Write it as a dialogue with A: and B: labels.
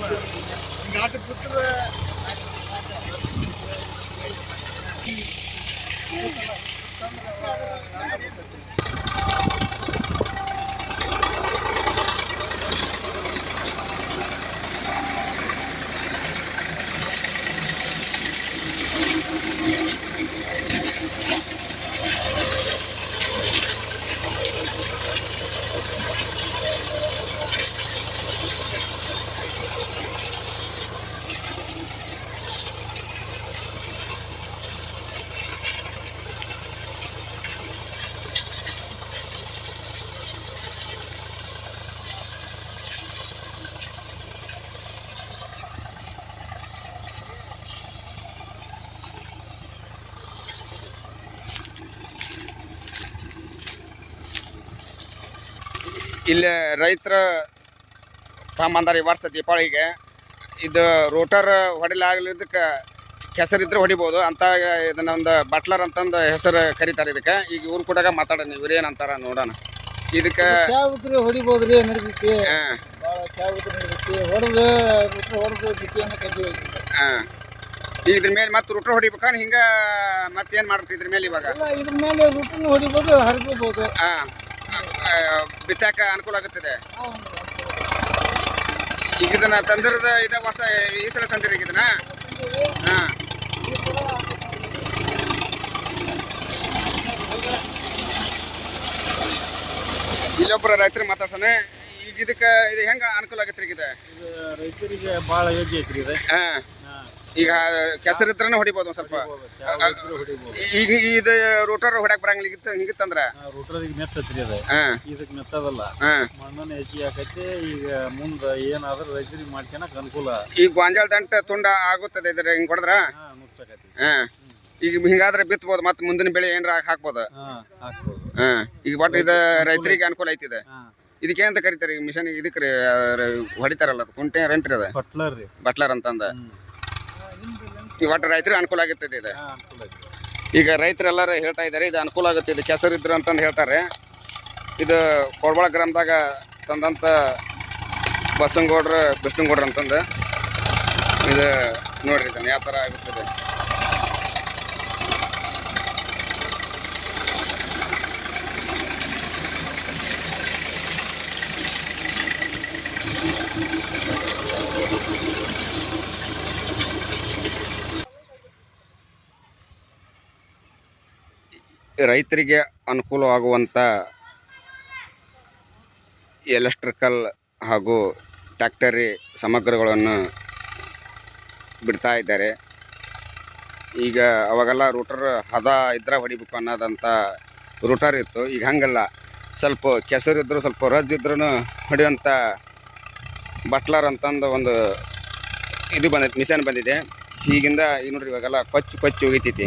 A: Gracias. ಇಲ್ಲಿ ರೈತರ ತಗೊಂಬಂದಾರ ಈ ವರ್ಷ ದೀಪಾವಳಿಗೆ ಇದು ರೋಟರ್ ಹೊಡಿಲಾಗಲಿದ್ದಕ್ಕೆ ಹೆಸರು ಇದ್ರೆ ಹೊಡಿಬೋದು ಅಂತ ಇದನ್ನ ಒಂದು ಬಟ್ಲರ್ ಅಂತಂದು ಹೆಸರು ಕರೀತಾರೆ ಇದಕ್ಕೆ. ಈಗ ಇವ್ರು ಕೂಡ ಮಾತಾಡೋಣ ಇವ್ರು ಏನಂತಾರ ನೋಡೋಣ. ಇದಕ್ಕೆ
B: ಹೊಡಿಬೋದ್ರಿ ರೀ ನಡೀತೈತಿ ಹೊಡೆದು
A: ಹಾ. ಈಗ ಇದ್ರ ಮೇಲೆ ಮತ್ತೆ ರೋಟರ್ ಹೊಡಿಬೇಕಾ? ಹಿಂಗ ಮತ್ತೇನು ಮಾಡ್ಬೇಕು ಇದ್ರ ಮೇಲೆ ಇವಾಗ?
B: ಇದ್ರ ಮೇಲೆ ರುಟನ್ ಹೊಡಿಬೋದು ಹರಿಬೋದು.
A: ಹಾ. ಬಿತ್ತಾಕ ಅನುಕೂಲ ಆಗುತ್ತದೆ. ಈಗ ಇದನ್ನ ತಂದಿರದ ಇದ ಹೊಸ ಈ ಸಲ ತಂದಿರಿ ಈಗ ಇದನ್ನ ಹಾ. ಇಲ್ಲೊಬ್ಬರ ರೈತರು ಮಾತಾಡ್ಸೋಣ. ಈಗ ಇದಕ್ಕೆ ಇದು ಹೆಂಗ ಅನುಕೂಲ ಆಗತ್ರಿ ಈಗ ಇದು?
B: ಇದು ರೈತರಿಗೆ ಭಾಳ ಯೋಗ್ಯ ಐತ್ರಿ ಇದು.
A: ಹಾ. ಈಗ ಕೆಸರಿದ್ರನ ಹೊಡಿಬೋದು ಒಂದ್ ಸ್ವಲ್ಪ.
B: ಹೊಡಿಬೋದು
A: ಈಗ ಇದು ರೋಟರ್ ಹೊಡ್ಯಾಕ್ ಬರಂಗಿಲ್ಲ. ಇತ್ತು ಹಿಂಗಿತ್ತಂದ್ರ?
B: ರೋಟರಿಗೆ ಮೆತ್ತತ್ರಿ ಅದು.
A: ಹಾ.
B: ಇದಕ್ಕೆ ಮೆತ್ತದಲ್ಲ. ಮಣ್ಣನ್ನ ಹೆಚ್ಚಿ ಹಾಕೈತಿ ಈಗ ಮುಂದೆ ಏನಾದ್ರೂ ರೈತರಿಗೆ ಮಾಡ್ಕೊಳಕ್ ಅನುಕೂಲ.
A: ಈಗ ಗೊಂಜಾಳ ದಂಟ ತುಂಡ ಆಗುತ್ತದೆ ಇದ್ರ ಹಿಂಗ್ ಹೊಡೆದ್ರ?
B: ಹಾ
A: ಈಗ ಹಿಂಗಾದ್ರೆ ಬಿತ್ಬೋದು ಮತ್ತೆ ಮುಂದಿನ ಬೆಳೆ ಏನಾರ ಹಾಕ್ಬೋದು?
B: ಹಾ
A: ಈಗ ಒಟ್ಟು ಇದು ರೈತರಿಗೆ ಅನುಕೂಲ ಐತಿದೆ. ಇದಕ್ಕೆ ಅಂತ ಕರಿತಾರೆ ಈಗ ಮಿಷನ್ ಇದಕ್ಕೆ ಹೊಡಿತಾರಲ್ಲ ಕುಂಟೆ ರೆಂಟ್ರಿ ಅದ?
B: ಬಟ್ಲರ್
A: ಬಟ್ಲರ್ ಅಂತಂದ. ಈಗ ಒಟ್ಟು ರೈತರಿಗೆ ಅನುಕೂಲ ಆಗುತ್ತದೆ ಇದು. ಈಗ ರೈತರೆಲ್ಲರೂ ಹೇಳ್ತಾ ಇದ್ದಾರೆ ಇದು ಅನುಕೂಲ ಆಗುತ್ತೆ ಇದು ಕೆಸರು ಇದ್ರು ಅಂತಂದು ಹೇಳ್ತಾರೆ. ಇದು ಕೋಡ್ಬಾಳ ಗ್ರಾಮದಾಗ ತಂದಂಥ ಬಸಂಗೌಡ್ರ ಬಿಷ್ಣುಗೌಡ್ರ ಅಂತಂದು. ಇದು ನೋಡ್ರಿ ಇದನ್ನು ಯಾವ ಥರ ಆಗುತ್ತದೆ. ರೈತರಿಗೆ ಅನುಕೂಲವಾಗುವಂಥ ಎಲೆಕ್ಟ್ರಿಕಲ್ ಹಾಗೂ ಟ್ಯಾಕ್ಟರಿ ಸಮಗ್ರಗಳನ್ನು ಬಿಡ್ತಾ ಇದ್ದಾರೆ. ಈಗ ಅವಾಗೆಲ್ಲ ರೂಟರ್ ಹದ ಇದ್ರೆ ಹೊಡಿಬೇಕು ಅನ್ನೋದಂಥ ರೂಟರ್ ಇತ್ತು. ಈಗ ಹಂಗಲ್ಲ. ಸ್ವಲ್ಪ ಕೆಸರು ಇದ್ದರೂ ಸ್ವಲ್ಪ ರಜ್ ಇದ್ರೂ ಹೊಡೆಯುವಂಥ ಬಟ್ಲರ್ ಅಂತಂದು ಒಂದು ಇದು ಬಂದೈತೆ ಮಿಷನ್ ಬಂದಿದೆ. ಈಗಿಂದ ಈಗ ನೋಡ್ರಿ ಇವಾಗೆಲ್ಲ ಕೊಚ್ಚು ಕೊಚ್ಚು ಹೋಗಿತೈತಿ.